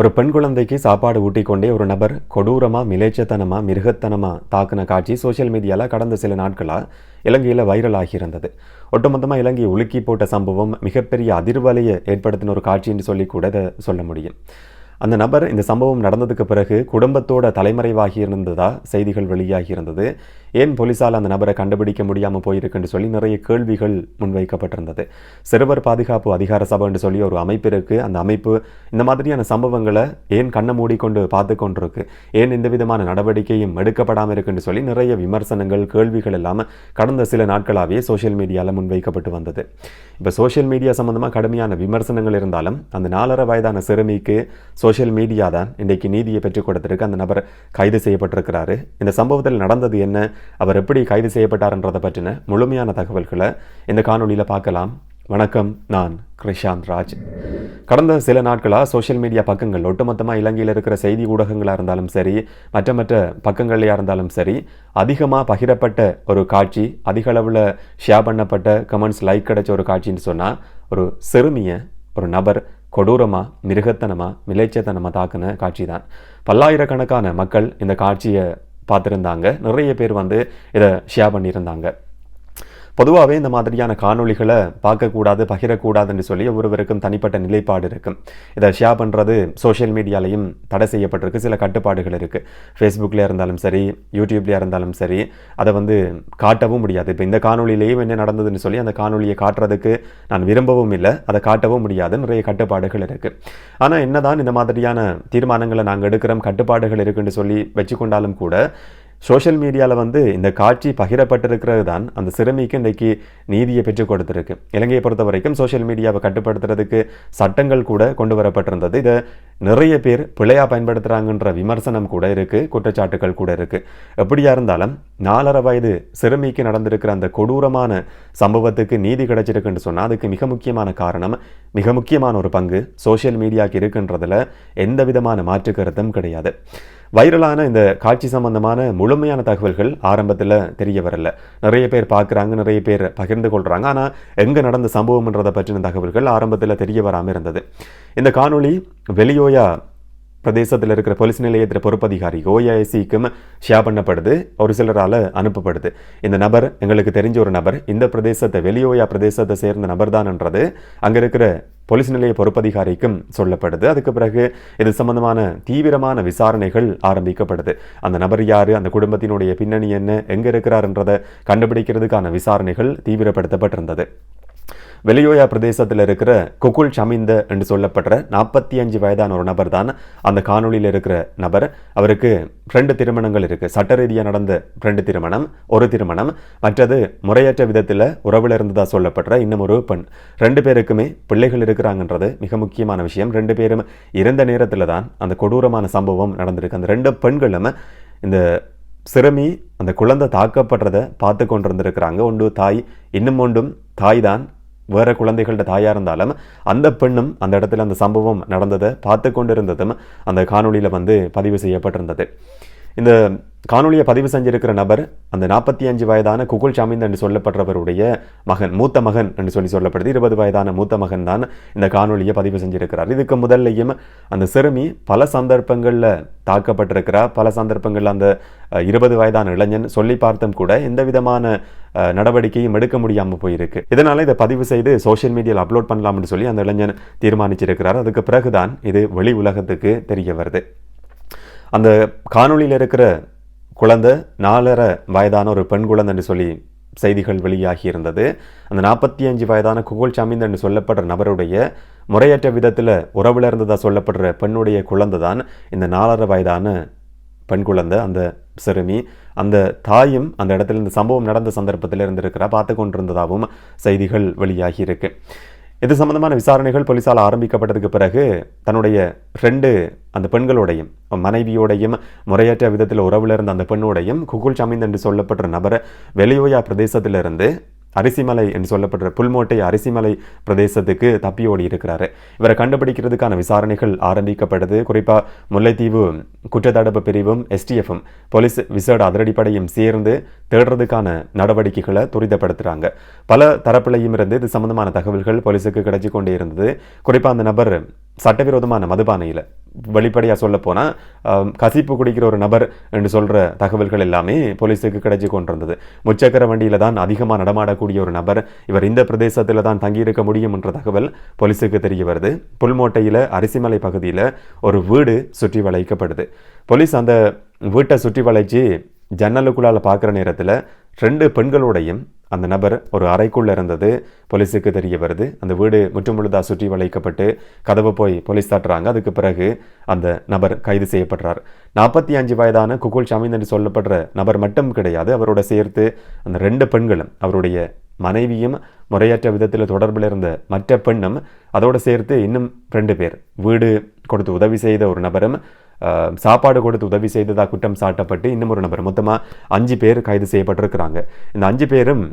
ஒரு பெண் குழந்தைக்கு சாப்பாடு ஊட்டி கொண்டே ஒரு நபர் கொடூரமா மிலேச்சத்தனமா மிருகத்தனமா தாக்குன காட்சி சோஷியல் மீடியால கடந்த சில நாட்களாக இலங்கையில் வைரல் ஆகியிருந்தது. ஒட்டுமொத்தமாக இலங்கையை உலுக்கி போட்ட சம்பவம் மிகப்பெரிய அதிர்வலையை ஏற்படுத்தின ஒரு காட்சின்னு சொல்லி கூட இதை சொல்ல முடியும். அந்த நபர் இந்த சம்பவம் நடந்ததுக்கு பிறகு குடும்பத்தோட தலைமறைவாகி இருந்ததா செய்திகள் வெளியாகி இருந்தது. ஏன் போலீஸால் அந்த நபரை கண்டுபிடிக்க முடியாமல் போயிருக்குன்னு சொல்லி நிறைய கேள்விகள் முன்வைக்கப்பட்டிருந்தது. சிறுவர் பாதுகாப்பு அதிகார சபைன்னு சொல்லி ஒரு அமைப்பு இருக்கு. அந்த அமைப்பு இந்த மாதிரியான சம்பவங்களை ஏன் கண்ணை மூடிக்கொண்டு பார்த்து கொண்டிருக்கு ஏன் இந்த விதமான நடவடிக்கையும் எடுக்கப்படாமல் இருக்குன்னு சொல்லி நிறைய விமர்சனங்கள் கேள்விகள் இல்லாமல் கடந்த சில நாட்களாகவே சோஷியல் மீடியாவில் முன்வைக்கப்பட்டு வந்தது. இப்போ சோஷியல் மீடியா சம்மந்தமாக கடுமையான விமர்சனங்கள் இருந்தாலும் அந்த நாலரை வயதான சிறுமிக்கு சோஷியல் மீடியா தான் இன்றைக்கு நீதியை பெற்றுக் கொடுத்திருக்கு. அந்த நபர் கைது செய்யப்பட்டிருக்கிறாரு. இந்த சம்பவத்தில் நடந்தது என்ன? அவர் எப்படி கைது செய்யப்பட்டார்ன்றதை பற்றின முழுமையான தகவல்களை இந்த காணொலியில் பார்க்கலாம். வணக்கம் நான் கிருஷாந்த் ராஜ். கடந்த சில நாட்களாக சோஷியல் மீடியா பக்கங்கள் ஒட்டுமொத்தமாக இலங்கையில் இருக்கிற செய்தி ஊடகங்களாக இருந்தாலும் சரி மற்ற மற்ற பக்கங்கள்லையாக இருந்தாலும் சரி அதிகமாக பகிரப்பட்ட ஒரு காட்சி அதிக அளவில் ஷேர் பண்ணப்பட்ட கமெண்ட்ஸ் லைக் கிடைச்ச ஒரு காட்சின்னு சொன்னால் ஒரு சிறுமியை ஒரு நபர் கொடூரமாக மிருகத்தனமாக மிளைச்சத்தனமாக தாக்குன காட்சி தான் பல்லாயிரக்கணக்கான மக்கள் இந்த காட்சியை பார்த்துருந்தாங்க. நிறைய பேர் வந்து இதை ஷேர் பண்ணியிருந்தாங்க. பொதுவாகவே இந்த மாதிரியான காணொளிகளை பார்க்கக்கூடாது பகிரக்கூடாதுன்னு சொல்லி ஒவ்வொருவருக்கும் தனிப்பட்ட நிலைப்பாடு இருக்கும் இதை ஷேர் பண்ணுறது சோஷியல் மீடியாலையும் தடை செய்யப்பட்டிருக்கு. சில கட்டுப்பாடுகள் இருக்குது ஃபேஸ்புக்கில் இருந்தாலும் சரி யூடியூப்லேயே இருந்தாலும் சரி அதை வந்து காட்டவும் முடியாது. இப்போ இந்த காணொளியிலேயும் என்ன நடந்ததுன்னு சொல்லி அந்த காணொலியை காட்டுறதுக்கு நான் விரும்பவும் இல்லை. அதை காட்டவும் முடியாது நிறைய கட்டுப்பாடுகள் இருக்குது ஆனால் என்னதான் இந்த மாதிரியான தீர்மானங்களை நாங்கள் எடுக்கிறோம் கட்டுப்பாடுகள் இருக்குன்னு சொல்லி வச்சுக்கொண்டாலும் கூட சோஷியல் மீடியாவில் வந்து இந்த காட்சி பகிரப்பட்டிருக்கிறது தான் அந்த சிறுமிக்கு இன்றைக்கு நீதியை பெற்றுக் கொடுத்துருக்கு. இலங்கையை பொறுத்த வரைக்கும் சோஷியல் மீடியாவை கட்டுப்படுத்துறதுக்கு சட்டங்கள் கூட கொண்டு வரப்பட்டிருந்தது. இதை நிறைய பேர் பிழையாக பயன்படுத்துகிறாங்கன்ற விமர்சனம் கூட இருக்குது குற்றச்சாட்டுகள் கூட இருக்குது எப்படியா இருந்தாலும் நாலரை வயது சிறுமிக்கு நடந்திருக்கிற அந்த கொடூரமான சம்பவத்துக்கு நீதி கிடைச்சிருக்குன்னு சொன்னால் அதுக்கு மிக முக்கியமான காரணம் மிக முக்கியமான ஒரு பங்கு சோஷியல் மீடியாவுக்கு இருக்குன்றதில் எந்த விதமான மாற்று கருத்தும் கிடையாது. வைரலான இந்த காட்சி சம்பந்தமான முழுமையான தகவல்கள் ஆரம்பத்தில் தெரிய வரல. நிறைய பேர் பார்க்குறாங்க நிறைய பேர் பகிர்ந்து கொள்கிறாங்க ஆனால் எங்கே நடந்த சம்பவம்ன்றதை பற்றின தகவல்கள் ஆரம்பத்தில் தெரிய வராமல் இருந்தது. இந்த காணொளி வெளியோயா பிரதேசத்தில் இருக்கிற போலீஸ் நிலையத்தில் பொறுப்பதிகாரி ஓஏசிக்கும் ஷேர் பண்ணப்படுது ஒரு சிலரால் அனுப்பப்படுது. இந்த நபர் எங்களுக்கு தெரிஞ்ச ஒரு நபர் இந்த பிரதேசத்தை வெளியோயா பிரதேசத்தை சேர்ந்த நபர் தான்ன்றது அங்கே இருக்கிற போலீஸ் நிலைய பொறுப்பதிகாரிக்கும் சொல்லப்படுது. அதுக்கு பிறகு இது சம்பந்தமான தீவிரமான விசாரணைகள் ஆரம்பிக்கப்படுது. அந்த நபர் யார் அந்த குடும்பத்தினுடைய பின்னணி என்ன எங்கே இருக்கிறாருன்றதை கண்டுபிடிக்கிறதுக்கான விசாரணைகள் தீவிரப்படுத்தப்பட்டிருந்தது. வெளியோயா பிரதேசத்தில் இருக்கிற குகுல் ஷமிந்த என்று சொல்லப்படுற நாற்பத்தி அஞ்சு வயதான ஒரு நபர் தான் அந்த காணொளியில் இருக்கிற நபர். அவருக்கு ரெண்டு திருமணங்கள் இருக்குது சட்ட ரீதியாக நடந்த ரெண்டு திருமணம் ஒரு திருமணம். மற்றது முறையற்ற விதத்தில் உறவில் இருந்ததாக சொல்லப்படுற இன்னும் ஒரு பெண். ரெண்டு பேருக்குமே பிள்ளைகள் இருக்கிறாங்கன்றது மிக முக்கியமான விஷயம். ரெண்டு பேரும் இறந்த நேரத்தில் தான் அந்த கொடூரமான சம்பவம் நடந்திருக்கு. அந்த ரெண்டு பெண்களும் இந்த சிறுமி அந்த குழந்தை தாக்கப்படுறதை பார்த்து கொண்டிருந்திருக்கிறாங்க. ஒன்று தாய் இன்னும் ஒன்றும் தாய் தான் வேற குழந்தைகளோட தாயாக இருந்தாலும் அந்த பெண்ணும் அந்த இடத்துல அந்த சம்பவம் நடந்ததை பார்த்து கொண்டிருந்ததும் அந்த காணொளியில் வந்து பதிவு செய்யப்பட்டிருந்தது. இந்த காணொலியை பதிவு செஞ்சிருக்கிற நபர் அந்த நாற்பத்தி அஞ்சு வயதான குகுல் சாமிந்த் என்று சொல்லப்படுறவருடைய மகன் மூத்த மகன் என்று சொல்லி சொல்லப்படுது. இருபது வயதான மூத்த மகன் தான் இந்த காணொலியை பதிவு செஞ்சிருக்கிறார். இதுக்கு முதல்லையும் அந்த சிறுமி பல சந்தர்ப்பங்களில் தாக்கப்பட்டிருக்கிறார் பல சந்தர்ப்பங்களில் அந்த இருபது வயதான இளைஞன் சொல்லி பார்த்தும் கூட எந்த விதமான நடவடிக்கையும் எடுக்க முடியாமல் போயிருக்கு. இதனால் இதை பதிவு செய்து சோஷியல் மீடியாவில் அப்லோட் பண்ணலாம்னு சொல்லி அந்த இளைஞன் தீர்மானிச்சிருக்கிறார். அதுக்கு பிறகுதான் இது வெளி உலகத்துக்கு தெரிய வருது. அந்த காணொளியில் இருக்கிற குழந்தை நாலரை வயதான ஒரு பெண் குழந்தைன்னு சொல்லி செய்திகள் வெளியாகி இருந்தது. அந்த நாற்பத்தி அஞ்சு வயதான குகோல் சாமிந்த் என்று சொல்லப்படுற நபருடைய முறையற்ற விதத்தில் உறவில் இருந்ததாக சொல்லப்படுற பெண்ணுடைய குழந்தை தான் இந்த நாலரை வயதான பெண் குழந்தை அந்த சிறுமி. அந்த தாயும் அந்த இடத்துல இந்த சம்பவம் நடந்த சந்தர்ப்பத்தில் இருந்திருக்கிறா. பார்த்து கொண்டிருந்ததாகவும் செய்திகள் வெளியாகி இருக்குது இது சம்பந்தமான விசாரணைகள் போலீஸால் ஆரம்பிக்கப்பட்டதுக்கு பிறகு தன்னுடைய ரெண்டு அந்த பெண்களோடையும் மனைவியோடையும் முறையற்ற விதத்தில் உறவில் இருந்த அந்த பெண்ணோடையும் குகுல் சமிந்த் என்று சொல்லப்பட்ட நபரை வெளியோயா பிரதேசத்திலிருந்து அரிசிமலை என்று சொல்லப்படுற புல்மோட்டை அரிசிமலை பிரதேசத்துக்கு தப்பி ஓடி இருக்கிறாரு இவரை கண்டுபிடிக்கிறதுக்கான விசாரணைகள் ஆரம்பிக்கப்படுது. குறிப்பாக முல்லைத்தீவு குற்றத்தடுப்பு பிரிவும் எஸ்டிஎஃப்பும் போலீஸ் விசேட அதிரடிப்படையும் சேர்ந்து தேடுறதுக்கான நடவடிக்கைகளை துரிதப்படுத்துகிறாங்க பல தரப்பிலையும் இருந்து இது சம்பந்தமான தகவல்கள் போலீஸுக்கு கிடைச்சி கொண்டே இருந்தது. குறிப்பாக அந்த நபர் சட்டவிரோதமான மதுபானையில் வெளிப்படையாக சொல்ல போனால் கசிப்பு குடிக்கிற ஒரு நபர் என்று சொல்கிற தகவல்கள் எல்லாமே போலீஸுக்கு கிடைச்சி கொண்டிருந்தது. முச்சக்கர வண்டியில் தான் அதிகமாக நடமாடக்கூடிய ஒரு நபர் இவர் இந்த பிரதேசத்தில் தான் தங்கியிருக்க முடியும் என்ற தகவல் போலீஸுக்கு தெரிய வருது. புல்மோட்டையில் அரிசிமலை பகுதியில் ஒரு வீடு சுற்றி வளைக்கப்படுது. போலீஸ் அந்த வீட்டை சுற்றி வளைச்சி ஜன்னலுக்குள்ளால் பார்க்குற நேரத்தில் ரெண்டு பெண்களோடையும் அந்த நபர் ஒரு அறைக்குள்ளே இருந்தது. போலீஸுக்கு தெரிய வருது. அந்த வீடு முற்றுமுழுதாக சுற்றி வளைக்கப்பட்டு கதவை போய் போலீஸ் தட்டுறாங்க. அதுக்கு பிறகு அந்த நபர் கைது செய்யப்படுறார். நாற்பத்தி அஞ்சு வயதான குகுல் ஷமீன் என்று சொல்லப்படுற நபர் மட்டும் கிடையாது. அவரோட சேர்த்து அந்த ரெண்டு பெண்களும் அவருடைய மனைவியும் முறையற்ற விதத்தில் தொடர்பில் இருந்த மற்ற பெண்ணும் அதோடு சேர்த்து இன்னும் ரெண்டு பேர். வீடு கொடுத்து உதவி செய்த ஒரு நபரும் சாப்பாடு கொடுத்து உதவி செய்ததாக குற்றம் சாட்டப்பட்டு இன்னும் ஒரு நபர். மொத்தமாக அஞ்சு பேர் கைது செய்யப்பட்டிருக்கிறாங்க. இந்த அஞ்சு பேரும்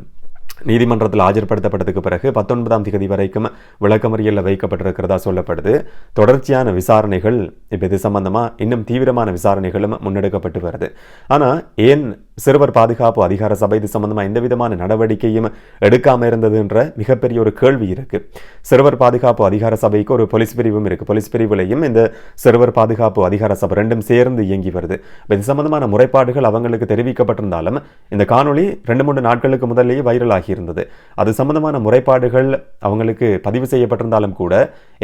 நீதிமன்றத்தில் ஆஜர்படுத்தப்பட்டதுக்கு பிறகு பத்தொன்பதாம் தேதி வரைக்கும் விளக்கமறியலில் வைக்கப்பட்டிருக்கிறதா சொல்லப்படுது. தொடர்ச்சியான விசாரணைகள் இப்போ இது சம்பந்தமாக இன்னும் தீவிரமான விசாரணைகளும் முன்னெடுக்கப்பட்டு வருது. ஆனால் ஏன் சிறுவர் பாதுகாப்பு அதிகார சபை இது சம்பந்தமாக எந்த விதமான நடவடிக்கையும் எடுக்காமல் இருந்ததுன்ற மிகப்பெரிய ஒரு கேள்வி இருக்குது சிறுவர் பாதுகாப்பு அதிகார சபைக்கு ஒரு போலீஸ் பிரிவும் இருக்குது போலீஸ் பிரிவுலையும் இந்த சிறுவர் பாதுகாப்பு அதிகார சபை ரெண்டும் சேர்ந்து இயங்கி வருது. இது சம்பந்தமான முறைப்பாடுகள் அவங்களுக்கு தெரிவிக்கப்பட்டிருந்தாலும் இந்த காணொளி ரெண்டு மூணு நாட்களுக்கு முதலேயே வைரல் ஆகியிருந்தது. அது சம்பந்தமான முறைப்பாடுகள் அவங்களுக்கு பதிவு செய்யப்பட்டிருந்தாலும் கூட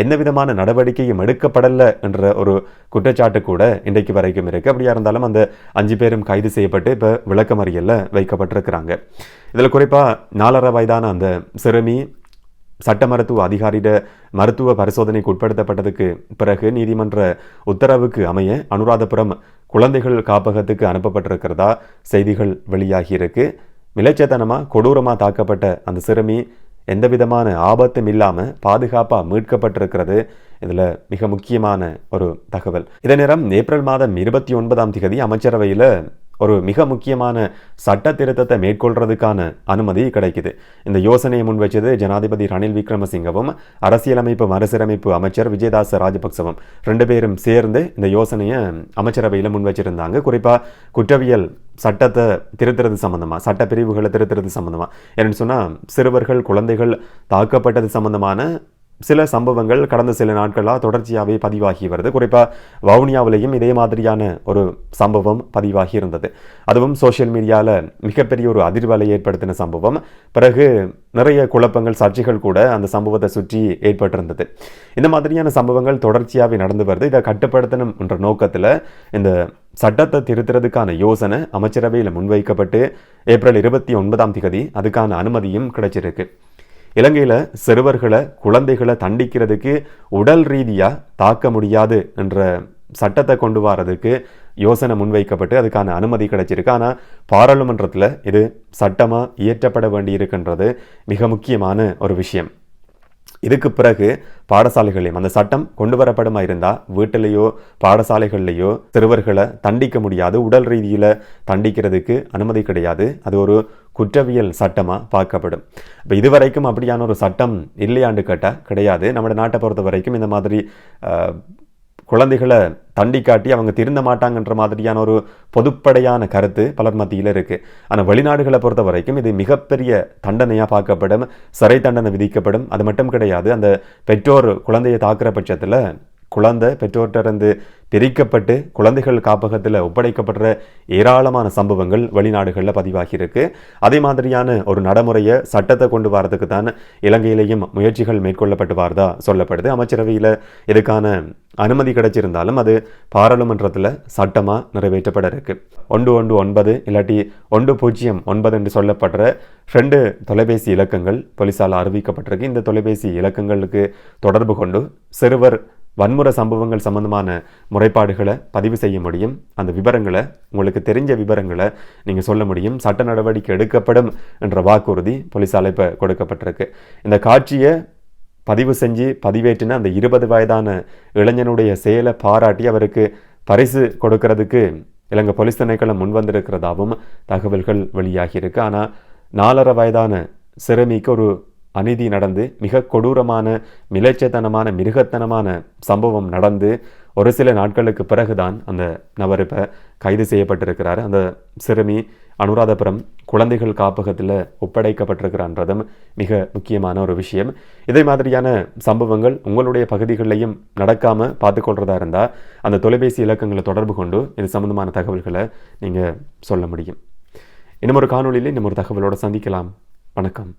எந்த விதமான நடவடிக்கையும் எடுக்கப்படல என்ற ஒரு குற்றச்சாட்டு கூட இன்றைக்கு வரைக்கும் இருக்குது அப்படியா இருந்தாலும் அந்த அஞ்சு பேரும் கைது செய்யப்பட்டு இப்போ விளக்கமறியலில் வைக்கப்பட்டிருக்கிறாங்க. இதில் குறிப்பாக நாலரை வயதான அந்த சிறுமி சட்ட மருத்துவ அதிகாரியிட மருத்துவ பரிசோதனைக்கு உட்படுத்தப்பட்டதுக்கு பிறகு நீதிமன்ற உத்தரவுக்கு அமைய அனுராதபுரம் குழந்தைகள் காப்பகத்துக்கு அனுப்பப்பட்டிருக்கிறதா செய்திகள் வெளியாகியிருக்கு. விளைச்சத்தனமாக கொடூரமாக தாக்கப்பட்ட அந்த சிறுமி எந்த விதமான ஆபத்தும் இல்லாமல் பாதுகாப்பாக மீட்கப்பட்டிருக்கிறது. இதில் மிக முக்கியமான ஒரு தகவல். இதே நேரம் ஏப்ரல் மாதம் இருபத்தி ஒன்பதாம் தேதி அமைச்சரவையில் ஒரு மிக முக்கியமான சட்ட திருத்தத்தை மேற்கொள்றதுக்கான அனுமதி கிடைக்குது. இந்த யோசனையை முன்வச்சது ஜனாதிபதி ரணில் விக்ரமசிங்கவும் அரசியலமைப்பு மறுசீரமைப்பு அமைச்சர் விஜயதாச ராஜபக்சவும். ரெண்டு பேரும் சேர்ந்து இந்த யோசனையை அமைச்சரவையில் முன் வச்சிருந்தாங்க. குறிப்பாக குற்றவியல் சட்டத்தை திருத்துறது சம்மந்தமாக சட்ட பிரிவுகளை திருத்துறது சம்மந்தமாக என்னென்னு சொன்னால் சிறுவர்கள் குழந்தைகள் தாக்கப்பட்டது சம்மந்தமான சில சம்பவங்கள் கடந்த சில நாட்களாக தொடர்ச்சியாகவே பதிவாகி வருது. குறிப்பாக வவுனியாவிலையும் இதே மாதிரியான ஒரு சம்பவம் பதிவாகி இருந்தது. அதுவும் சோஷியல் மீடியாவில் மிகப்பெரிய ஒரு அதிர்வலை ஏற்படுத்தின சம்பவம். பிறகு நிறைய குழப்பங்கள் சர்ச்சைகள் கூட அந்த சம்பவத்தை சுற்றி ஏற்பட்டிருந்தது. இந்த மாதிரியான சம்பவங்கள் தொடர்ச்சியாகவே நடந்து வருது. இதை கட்டுப்படுத்தணும் என்ற நோக்கத்தில் இந்த சட்டத்தை திருத்துறதுக்கான யோசனை அமைச்சரவையில் முன்வைக்கப்பட்டு ஏப்ரல் இருபத்தி ஒன்பதாம் தேதி அதுக்கான அனுமதியும் கிடைச்சிருக்கு. இலங்கையில் சிறுவர்களை குழந்தைகளை தண்டிக்கிறதுக்கு உடல் ரீதியாக தாக்க முடியாது என்ற சட்டத்தை கொண்டு வரதுக்கு யோசனை முன்வைக்கப்பட்டு அதுக்கான அனுமதி கிடைச்சிருக்கு. ஆனால் பாராளுமன்றத்தில் இது சட்டமாக இயற்றப்பட வேண்டியிருக்கின்றது மிக முக்கியமான ஒரு விஷயம். இதுக்கு பிறகு பாடசாலைகளையும் அந்த சட்டம் கொண்டு வரப்படுமா இருந்தால் வீட்டிலேயோ பாடசாலைகள்லையோ சிறுவர்களை தண்டிக்க முடியாது. உடல் ரீதியில் தண்டிக்கிறதுக்கு அனுமதி கிடையாது. அது ஒரு குற்றவியல் சட்டமாக பார்க்கப்படும். இப்போ இதுவரைக்கும் அப்படியான ஒரு சட்டம் இல்லையாண்டு கேட்டால் கிடையாது. நம்ம நாட்டை பொறுத்த வரைக்கும் இந்த மாதிரி குழந்தைகளை தண்டி காட்டி அவங்க திருந்த மாட்டாங்கன்ற மாதிரியான ஒரு பொதுப்படையான கருத்து பலர் மத்தியில் இருக்குது ஆனால் வெளிநாடுகளை பொறுத்த வரைக்கும் இது மிகப்பெரிய தண்டனையாக பார்க்கப்படும் சிறை தண்டனை விதிக்கப்படும். அது மட்டும் கிடையாது அந்த பெற்றோர் குழந்தையை தாக்குற பட்சத்தில் குழந்தை பெற்றோர்கிட்ட பிரிக்கப்பட்டு குழந்தைகள் காப்பகத்தில் ஒப்படைக்கப்படுற ஏராளமான சம்பவங்கள் வெளிநாடுகளில் பதிவாகியிருக்கு. அதே மாதிரியான ஒரு நடைமுறையை சட்டத்தை கொண்டு வரதுக்கு தான் இலங்கையிலேயும் முயற்சிகள் மேற்கொள்ளப்பட்டு வாரதா சொல்லப்படுது. அமைச்சரவையில் இதுக்கான அனுமதி கிடைச்சிருந்தாலும் அது பாராளுமன்றத்தில் சட்டமாக நிறைவேற்றப்பட இருக்கு ஒன்று ஒன்று ஒன்பது இல்லாட்டி ஒன்று பூஜ்ஜியம் ஒன்பது என்று சொல்லப்படுற ரெண்டு தொலைபேசி இலக்கங்கள் போலீஸால் அறிவிக்கப்பட்டிருக்கு. இந்த தொலைபேசி இலக்கங்களுக்கு தொடர்பு கொண்டு சிறுவர் வன்முறை சம்பவங்கள் சம்பந்தமான முறைப்பாடுகளை பதிவு செய்ய முடியும். அந்த விவரங்களை உங்களுக்கு தெரிஞ்ச விவரங்களை நீங்கள் சொல்ல முடியும். சட்ட நடவடிக்கை எடுக்கப்படும் என்ற வாக்குறுதி போலீஸால் இப்போ கொடுக்கப்பட்டிருக்கு. இந்த காட்சியை பதிவு செஞ்சு பதிவேற்றின அந்த இருபது வயதான இளைஞனுடைய செயலை பாராட்டி அவருக்கு பரிசு கொடுக்கறதுக்கு இலங்கை போலீஸ் திணைக்களம் முன்வந்திருக்கிறதாகவும் தகவல்கள் வெளியாகியிருக்கு. ஆனால் நாலரை வயதான சிறுமிக்கு ஒரு அநீதி நடந்து மிக கொடூரமான மிலேச்சத்தனமான மிருகத்தனமான சம்பவம் நடந்து ஒரு சில நாட்களுக்கு பிறகுதான் அந்த நபர் இப்போ கைது செய்யப்பட்டிருக்கிறார். அந்த சிறுமி அனுராதபுரம் குழந்தைகள் காப்பகத்தில் ஒப்படைக்கப்பட்டிருக்கிறான்றதும் மிக முக்கியமான ஒரு விஷயம். இதே மாதிரியான சம்பவங்கள் உங்களுடைய பகுதிகளிலையும் நடக்காமல் பார்த்துக்கொள்றதா இருந்தால் அந்த தொலைபேசி இலக்கங்களை தொடர்பு கொண்டு இது சம்பந்தமான தகவல்களை நீங்கள் சொல்ல முடியும். இன்னும் ஒரு காணொலியில் இன்னும் ஒரு தகவலோடு சந்திக்கலாம். வணக்கம்.